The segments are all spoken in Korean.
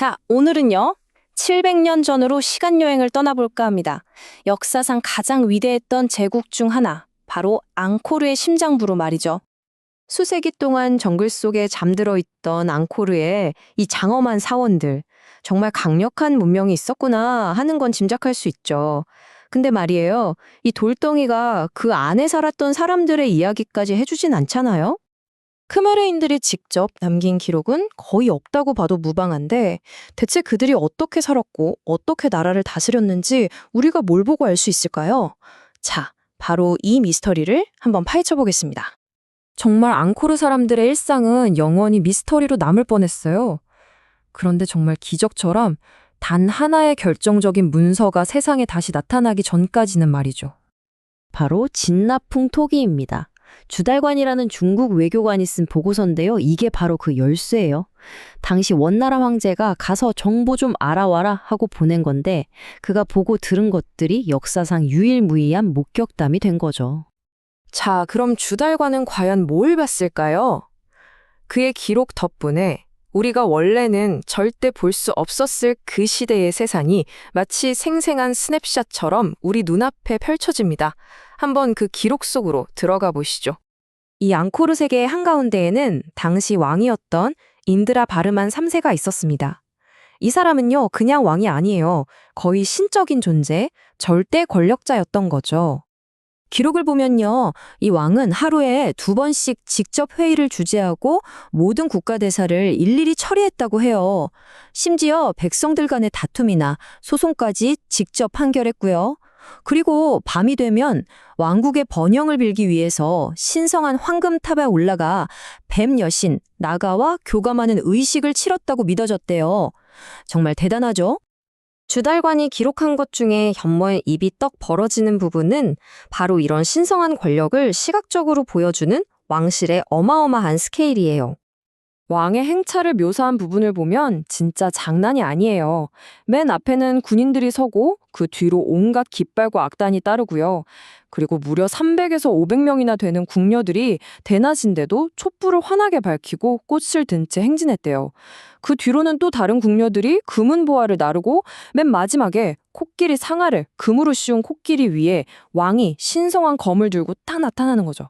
자, 오늘은요. 700년 전으로 시간 여행을 떠나볼까 합니다. 역사상 가장 위대했던 제국 중 하나, 바로 앙코르의 심장부로 말이죠. 수세기 동안 정글 속에 잠들어 있던 앙코르에 이 장엄한 사원들, 정말 강력한 문명이 있었구나 하는 건 짐작할 수 있죠. 근데 말이에요. 이 돌덩이가 그 안에 살았던 사람들의 이야기까지 해주진 않잖아요? 크메르인들이 직접 남긴 기록은 거의 없다고 봐도 무방한데 대체 그들이 어떻게 살았고 어떻게 나라를 다스렸는지 우리가 뭘 보고 알 수 있을까요? 자, 바로 이 미스터리를 한번 파헤쳐 보겠습니다. 정말 앙코르 사람들의 일상은 영원히 미스터리로 남을 뻔했어요. 그런데 정말 기적처럼 단 하나의 결정적인 문서가 세상에 다시 나타나기 전까지는 말이죠. 바로 진나풍 토기입니다. 주달관이라는 중국 외교관이 쓴 보고서인데요. 이게 바로 그 열쇠예요. 당시 원나라 황제가 가서 정보 좀 알아와라 하고 보낸 건데 그가 보고 들은 것들이 역사상 유일무이한 목격담이 된 거죠. 자, 그럼 주달관은 과연 뭘 봤을까요? 그의 기록 덕분에 우리가 원래는 절대 볼 수 없었을 그 시대의 세상이 마치 생생한 스냅샷처럼 우리 눈앞에 펼쳐집니다. 한번 그 기록 속으로 들어가 보시죠. 이 앙코르 세계의 한가운데에는 당시 왕이었던 인드라 바르만 3세가 있었습니다. 이 사람은요, 그냥 왕이 아니에요. 거의 신적인 존재, 절대 권력자였던 거죠. 기록을 보면요, 이 왕은 하루에 두 번씩 직접 회의를 주재하고 모든 국가대사를 일일이 처리했다고 해요. 심지어 백성들 간의 다툼이나 소송까지 직접 판결했고요. 그리고 밤이 되면 왕국의 번영을 빌기 위해서 신성한 황금탑에 올라가 뱀 여신 나가와 교감하는 의식을 치렀다고 믿어졌대요. 정말 대단하죠? 주달관이 기록한 것 중에 현모의 입이 떡 벌어지는 부분은 바로 이런 신성한 권력을 시각적으로 보여주는 왕실의 어마어마한 스케일이에요. 왕의 행차를 묘사한 부분을 보면 진짜 장난이 아니에요. 맨 앞에는 군인들이 서고 그 뒤로 온갖 깃발과 악단이 따르고요. 그리고 무려 300에서 500명이나 되는 궁녀들이 대낮인데도 촛불을 환하게 밝히고 꽃을 든 채 행진했대요. 그 뒤로는 또 다른 궁녀들이 금은 보화를 나르고 맨 마지막에 코끼리 상아를 금으로 씌운 코끼리 위에 왕이 신성한 검을 들고 딱 나타나는 거죠.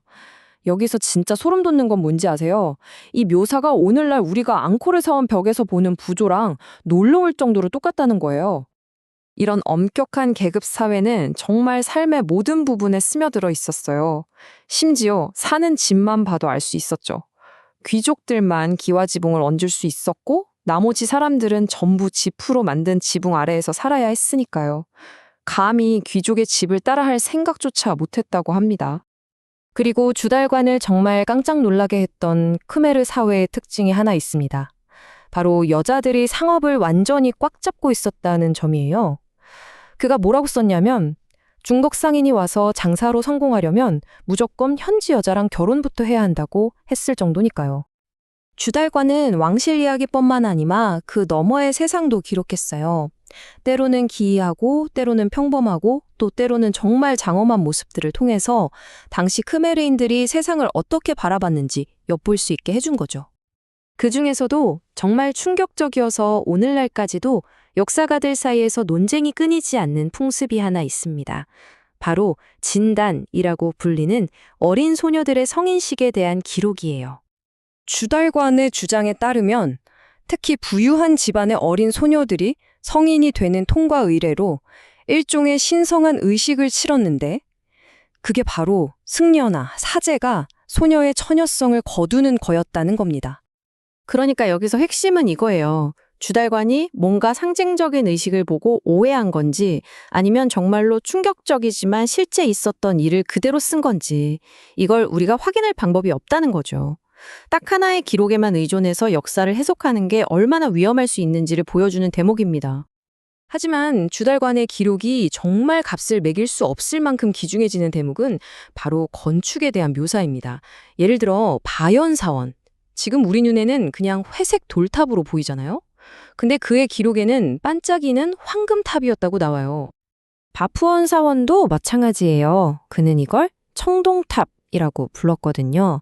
여기서 진짜 소름 돋는 건 뭔지 아세요? 이 묘사가 오늘날 우리가 앙코르 사원 벽에서 보는 부조랑 놀라울 정도로 똑같다는 거예요. 이런 엄격한 계급 사회는 정말 삶의 모든 부분에 스며들어 있었어요. 심지어 사는 집만 봐도 알 수 있었죠. 귀족들만 기와 지붕을 얹을 수 있었고 나머지 사람들은 전부 지프로 만든 지붕 아래에서 살아야 했으니까요. 감히 귀족의 집을 따라할 생각조차 못했다고 합니다. 그리고 주달관을 정말 깜짝 놀라게 했던 크메르 사회의 특징이 하나 있습니다. 바로 여자들이 상업을 완전히 꽉 잡고 있었다는 점이에요. 그가 뭐라고 썼냐면 중국 상인이 와서 장사로 성공하려면 무조건 현지 여자랑 결혼부터 해야 한다고 했을 정도니까요. 주달관은 왕실 이야기뿐만 아니라 그 너머의 세상도 기록했어요. 때로는 기이하고 때로는 평범하고 또 때로는 정말 장엄한 모습들을 통해서 당시 크메르인들이 세상을 어떻게 바라봤는지 엿볼 수 있게 해준 거죠. 그 중에서도 정말 충격적이어서 오늘날까지도 역사가들 사이에서 논쟁이 끊이지 않는 풍습이 하나 있습니다. 바로 진단이라고 불리는 어린 소녀들의 성인식에 대한 기록이에요. 주달관의 주장에 따르면 특히 부유한 집안의 어린 소녀들이 성인이 되는 통과 의례로 일종의 신성한 의식을 치렀는데 그게 바로 승려나 사제가 소녀의 처녀성을 거두는 거였다는 겁니다. 그러니까 여기서 핵심은 이거예요. 주달관이 뭔가 상징적인 의식을 보고 오해한 건지 아니면 정말로 충격적이지만 실제 있었던 일을 그대로 쓴 건지 이걸 우리가 확인할 방법이 없다는 거죠. 딱 하나의 기록에만 의존해서 역사를 해석하는 게 얼마나 위험할 수 있는지를 보여주는 대목입니다. 하지만 주달관의 기록이 정말 값을 매길 수 없을 만큼 귀중해지는 대목은 바로 건축에 대한 묘사입니다. 예를 들어 바연사원. 지금 우리 눈에는 그냥 회색 돌탑으로 보이잖아요? 근데 그의 기록에는 반짝이는 황금탑이었다고 나와요. 바푸원 사원도 마찬가지예요. 그는 이걸 청동탑 이라고 불렀거든요.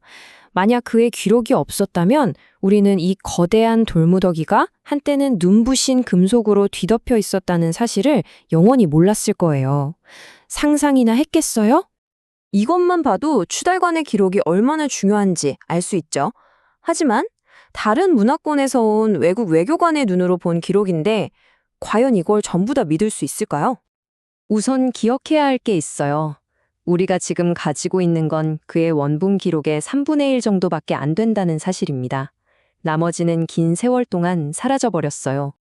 만약 그의 기록이 없었다면 우리는 이 거대한 돌무더기가 한때는 눈부신 금속으로 뒤덮여 있었다는 사실을 영원히 몰랐을 거예요. 상상이나 했겠어요? 이것만 봐도 추달관의 기록이 얼마나 중요한지 알 수 있죠. 하지만 다른 문화권에서 온 외국 외교관의 눈으로 본 기록인데 과연 이걸 전부 다 믿을 수 있을까요? 우선 기억해야 할 게 있어요. 우리가 지금 가지고 있는 건 그의 원본 기록의 3분의 1 정도밖에 안 된다는 사실입니다. 나머지는 긴 세월 동안 사라져버렸어요.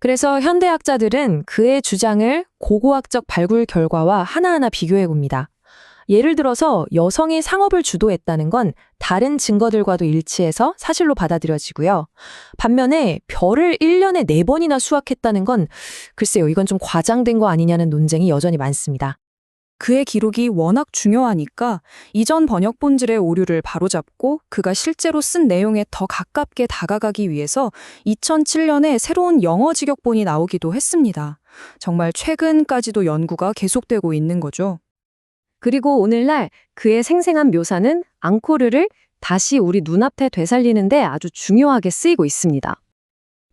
그래서 현대학자들은 그의 주장을 고고학적 발굴 결과와 하나하나 비교해 봅니다. 예를 들어서 여성이 상업을 주도했다는 건 다른 증거들과도 일치해서 사실로 받아들여지고요. 반면에 별을 1년에 4번이나 수확했다는 건 글쎄요, 이건 좀 과장된 거 아니냐는 논쟁이 여전히 많습니다. 그의 기록이 워낙 중요하니까 이전 번역 본질의 오류를 바로잡고 그가 실제로 쓴 내용에 더 가깝게 다가가기 위해서 2007년에 새로운 영어 직역본이 나오기도 했습니다. 정말 최근까지도 연구가 계속되고 있는 거죠. 그리고 오늘날 그의 생생한 묘사는 앙코르를 다시 우리 눈앞에 되살리는데 아주 중요하게 쓰이고 있습니다.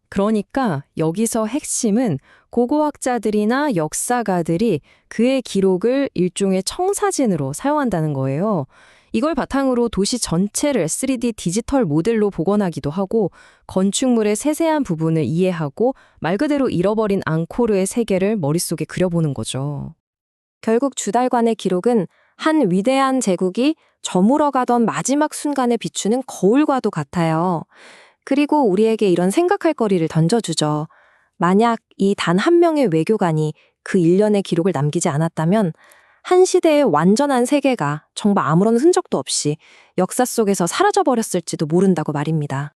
그러니까 여기서 핵심은 고고학자들이나 역사가들이 그의 기록을 일종의 청사진으로 사용한다는 거예요. 이걸 바탕으로 도시 전체를 3D 디지털 모델로 복원하기도 하고 건축물의 세세한 부분을 이해하고 말 그대로 잃어버린 앙코르의 세계를 머릿속에 그려보는 거죠. 결국 주달관의 기록은 한 위대한 제국이 저물어가던 마지막 순간에 비추는 거울과도 같아요. 그리고 우리에게 이런 생각할 거리를 던져주죠. 만약 이 단 한 명의 외교관이 그 일련의 기록을 남기지 않았다면 한 시대의 완전한 세계가 정말 아무런 흔적도 없이 역사 속에서 사라져버렸을지도 모른다고 말입니다.